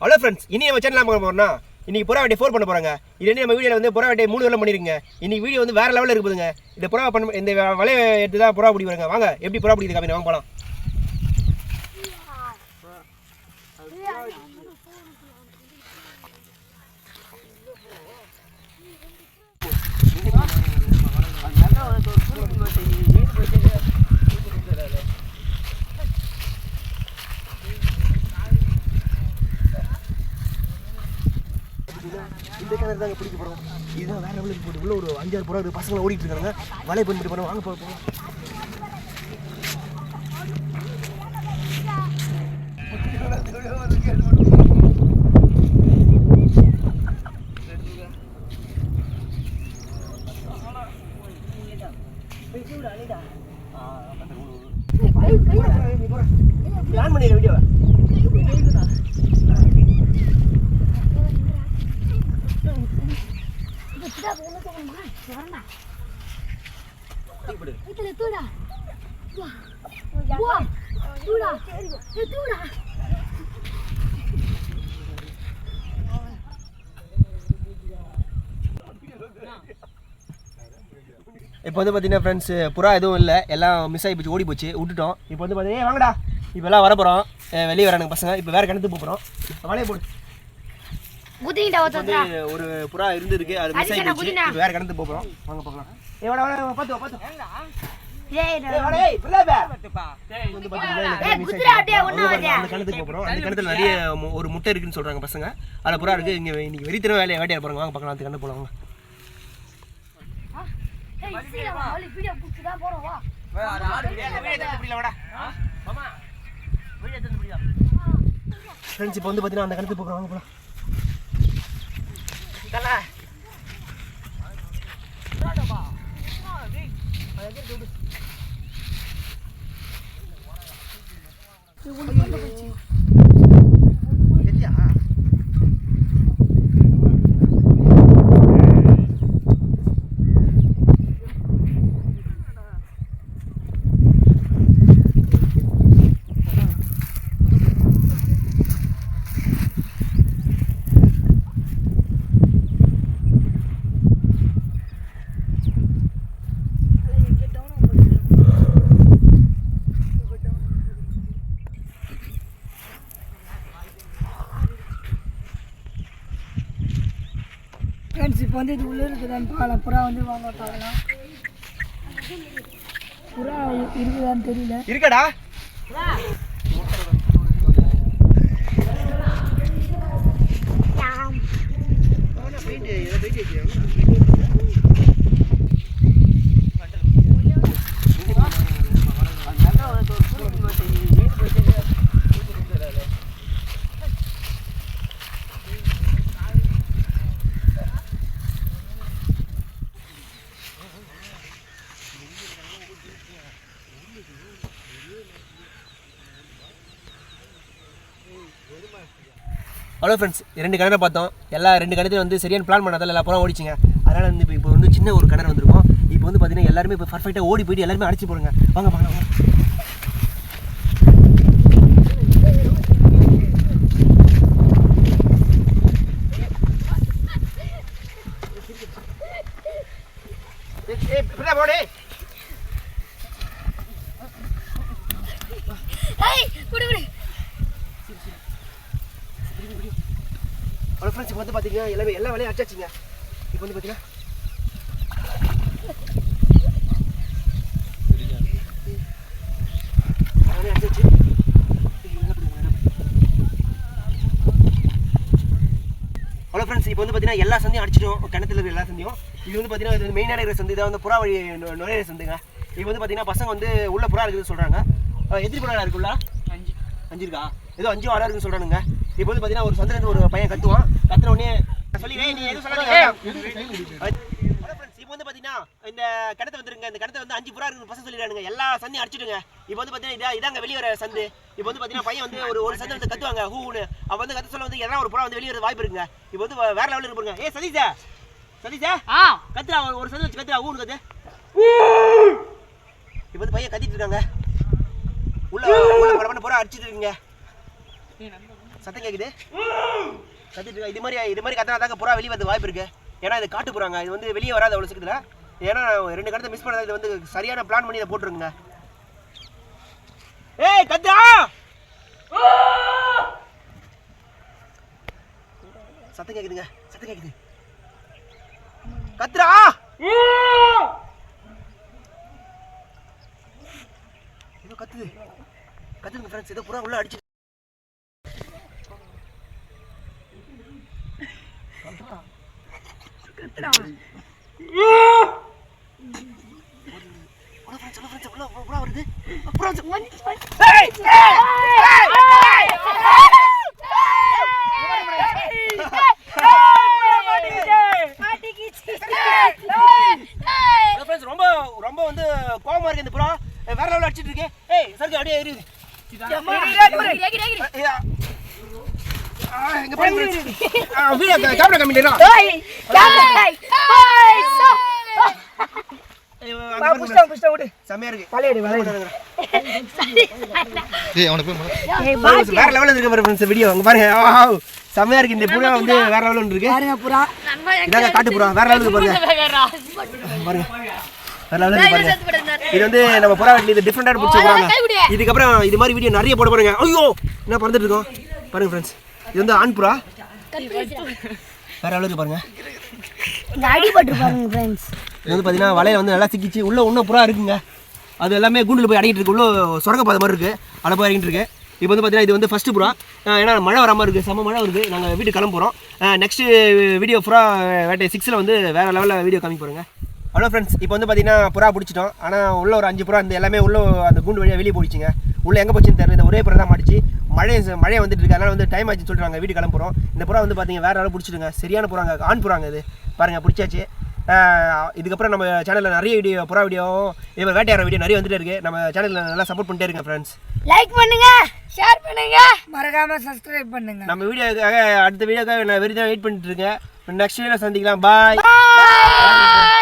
Hello friends இனி நம்ம channel பார்க்க போறோம்னா இன்னைக்கு புறா வேட்டை ஃபோர் பண்ண போகிறாங்க இது வந்து நம்ம வீடியோவில் வந்து புறா வேட்டை மூணு வேலை பண்ணிருங்க இன்னைக்கு வீடியோ வந்து வேறு லெவலில் இருக்குதுங்க. இந்த புறா பண்ண இந்த வலையை எடுத்து தான் புறா பிடிக்கிறாங்க வாங்க எப்படி புறா பிடிக்குது காமி வாங்க போலாம். இந்த கிணறு தாங்க பிடிக்க போகிறோம் இதுதான் வேற லெவலுக்கு போட்டு உள்ள ஒரு அஞ்சாறு புறா இருக்கு பசங்களை ஓடிட்டு இருக்காங்க வலை பண்ணிட்டு போகிறோம் வாங்க போகிறோம் பிளான் பண்ணிடுற வீடியோவை இப்போ வந்து பார்த்தீங்கன்னா ஃப்ரெண்ட்ஸ் புறா எதுவும் இல்லை. எல்லாம் மிஸ் ஆகி போச்சு ஓடி போச்சு. விட்டுட்டோம். இப்போ வந்து பார்த்தீங்கன்னா "ஏய், வாங்கடா. இப்போ எல்லாம் வர போகிறோம் வெளியே வரானுங்க பசங்க. இப்போ வேறு கிணத்து போகிறோம் வலையை போடு குதிங்கிட்ட ஒரு புறா இருந்திருக்கு அது மிஸ் ஆகி போச்சு இப்போ வேறு கிணத்து போகிறோம் வாங்க பார்க்கலாம் ஏ வாடா வாடா பார்த்து வா, பார்த்து வா. ஏய் ஏய், வாடா, ஏய், பிள்ளை பே. இது வந்து பார்த்தீங்கன்னா இந்த கிணறு miss குதிரை ஆயிடுச்சு. அப்படியே ஒண்ணா வந்து பாருங்க, அந்த கிணத்துக்கு போகிறோம் அந்த கிணத்துல நிறைய ஒரு முட்டை இருக்குன்னு சொல்கிறாங்க பசங்க. அதில் புறா இருக்குது இங்கே இன்னைக்கு வெறித்தன வேலையை வேட்டையாட போகிறாங்க வாங்க பார்க்கலாம். அந்த கிணத்து வாங்க. வீடியோ போறோம் வா. ஃப்ரெண்ட்ஸ் இப்போ வந்து பார்த்தீங்கன்னா அந்த கிணத்துக்கு போகிறோம் வாங்க போகலாம் ஃப்ரெண்ட்ஸ் இப்போ வந்து இது உள்ளே இருக்குதான்னு பார்க்கலாம். புறா வந்து வாங்க பார்க்கலாம். புறா இருக்குதான்னு தெரியல. இருக்கடா. ஹலோ ஃப்ரெண்ட்ஸ் ரெண்டு கிணறு பார்த்தோம். எல்லா ரெண்டு கிணத்துலையும் வந்து சரியான பிளான் பண்ணாதால் எல்லா புறம் ஓடிச்சிங்க. அதனால் வந்து இப்போ இப்போ வந்து சின்ன ஒரு கிணறு வந்திருக்கும். இப்போ வந்து பார்த்தீங்கன்னா எல்லாருமே இப்போ பர்ஃபெக்டாக ஓடி போயிட்டு எல்லாருமே அடிச்சு போடுங்க. வாங்க வாங்க வாங்க. what are you doing? Friends இப்போ வந்து பார்த்தீங்கன்னா எல்லாமே எல்லா வேலையும் அடிச்சாச்சுங்க. இப்போ வந்து பார்த்தீங்கன்னா ஹலோ ஃப்ரெண்ட்ஸ் இப்போ வந்து பார்த்தீங்கன்னா எல்லா சந்தையும் அடிச்சிட்டோம். கிணத்துல இருக்கிற எல்லா சந்தையும். இது வந்து பார்த்தீங்கன்னா இது மெயினான இருக்கிற சந்தை. இதான் வந்து புறா வழி நுழையிற சந்தைங்க. இது வந்து பார்த்தீங்கன்னா பசங்க வந்து உள்ள புறா இருக்குதுன்னு சொல்கிறாங்க எத்தனை புறா இருக்குல்ல? அஞ்சு. அஞ்சு இருக்கா? ஏதோ அஞ்சு ஆறா இருக்குன்னு சொல்கிறானுங்க இப்போ வந்து பார்த்தீங்கன்னா ஒரு சந்தையில ஒரு பையன் கத்துவான். கத்துன உடனே சொல்லி நீ எதுவும் சொல்லாதீங்க இப்போ வந்து பார்த்தீங்கன்னா இந்த கிணத்து வந்துருங்க. இந்த கிணத்து வந்து அஞ்சு புறா இருக்கு பசங்க சொல்லிடுறாங்க எல்லா சந்தையும் அடிச்சிடுங்க. இப்போ வந்து பார்த்தீங்கன்னா இதா இதாங்க வெளியே வர சந்து. இப்போ வந்து பார்த்தீங்கன்னா பையன் வந்து ஒரு ஒரு சந்தை வந்து கத்துவாங்க. ஹூன்னு. அவன் வந்து கத்து சொல்ல வந்து எதனா ஒரு புறா வந்து வெளியே வர வாய்ப்பு இருக்குங்க. இப்போ வந்து வேற லெவலில் இருப்பாங்க ஏ சதீஷா. சதீஷா. ஆ. கத்துறா ஒரு- சந்தை வச்சு கத்துறா ஊன்னு கத்து. இப்போ வந்து பையன் கத்திட்டு இருக்காங்க. உள்ள உள்ள படப்பட புறா அடிச்சிட்டு இருக்கீங்க. சத்தம் கேக்குது? கத்திட்டு இது மாதிரி இது மாதிரி கத்தனா தாங்க புறா வெளியே வந்து வாய்ப்பு இருக்கு. ஏன்னா இது காட்டு புறாங்க. இது வந்து வெளியே வராது அவ்வளோ சீக்கிரத்தில். ஏன்னா ரெண்டு கடத்தை மிஸ் பண்ணாத இது வந்து சரியான பிளான் பண்ணி இதை போட்டுருங்க ஏய் கத்தா சத்தம் கேக்குதுங்க. சத்தம் கேக்குது. கத்ரா ஏதோ கத்துது. கத்துங்க ஃப்ரெண்ட்ஸ் ஏதோ புறா உள்ள அடிச்சு உள்ள friends, உள்ள friends, உள்ள புறா வருது புறா வந்து- ஏய்! ஹலோ ஃப்ரெண்ட்ஸ் ரொம்ப ரொம்ப வந்து கோபமா இருக்கு இந்த புறா வேற லெவலில் அடிச்சிட்டு இருக்கு ஏய் சருக்கு அப்படியே ஏறி இங்க பாருங்க கேமரா கம்மிட்டா செம்மையா இருக்கு. வளையடு வளையடு. ஏய் அவனை போய் முதல்ல Friends, வேற லெவலில் இருக்கு பாருங்க ஃப்ரெண்ட்ஸ் வீடியோ அங்க பாருங்க வாவ் செம்மையா இருக்கு இந்த புறா வந்து வேற லெவலில் இருக்கு. பாருங்க புறா. இதாங்க காட்டு புறா வேற லெவலுக்கு பாருங்க. பாருங்க. வேற லெவலுக்கு பாருங்க. இது வந்து நம்ம புறா வெட்டி இது டிஃப்ரெண்டான பிடிச்சி போறாங்க இதுக்கப்புறம் இது மாதிரி வீடியோ நிறைய போட போறாங்க. ஐயோ என்ன பறந்துட்டு இருக்கோம்? பாருங்க ஃப்ரெண்ட்ஸ் இது வந்து ஆண் புறா வேற அளவுக்கு பாருங்க. அடிபட்டு பாருங்க ஃப்ரெண்ட்ஸ் இது வந்து பார்த்தீங்கன்னா வலையில வந்து நல்லா சிக்கிச்சு. உள்ள இன்னும் புறா இருக்குங்க. அது எல்லாமே கூண்டில் போய் அடங்கிட்டு இருக்கு. உள்ள சுரங்க பாதை மாதிரி இருக்கு. அதில் போய் அடங்கிட்டு இருக்கு. இப்போ வந்து பார்த்தீங்கன்னா இது வந்து ஃபஸ்ட்டு புறா. ஏன்னா மழை வராமல் இருக்குது செம்ம மழை வருது. நாங்கள் வீட்டுக்கு கிளம்ப போகிறோம் நெக்ஸ்ட் வீடியோ புறா வேட்டை சிக்ஸில் வந்து வேறு லெவலில் வீடியோ காமிக்க போகிறேங்க ஹலோ ஃப்ரெண்ட்ஸ் இப்போ வந்து பார்த்தீங்கன்னா புறா பிடிச்சிட்டோம். ஆனால் உள்ள ஒரு அஞ்சு புறா இந்த எல்லாமே உள்ள அந்த கூண்டு வழியாக வெளியே போயிடுச்சுங்க. உள்ள எங்கே போச்சுன்னு தெரியல. இந்த ஒரே புறா தான் மாட்டிச்சு. மழை மழை வந்துட்டு இருக்கு அதனால வந்து டைம் சொல்லிட்டு நாங்கள் வீட்டுக்கு கிளம்புறோம். இந்த புறா வந்து பார்த்தீங்க வேறு யாரும் பிடிச்சிடுங்க. சரியான புறாங்க. ஆண் புறாங்க இது. பாருங்கள் பிடிச்சாச்சு. இதுக்கப்புறம் நம்ம சேனலில் நிறைய வீடியோ புறா வீடியோ இது வேட்டையாடுற வீடியோ நிறைய வந்துட்டே இருக்கு. நம்ம சேனலில் நல்லா சப்போர்ட் பண்ணிட்டே இருங்க ஃப்ரெண்ட்ஸ் லைக் பண்ணுங்க ஷேர் பண்ணுங்க. மறக்காம சப்ஸ்கிரைப் பண்ணுங்க. நம்ம வீடியோக்காக அடுத்த வீடியோக்காக நான் வெறி தான் வெயிட் பண்ணிட்டு இருக்கேன். நெக்ஸ்ட் வீடியோ சந்திக்கலாம். பாய்.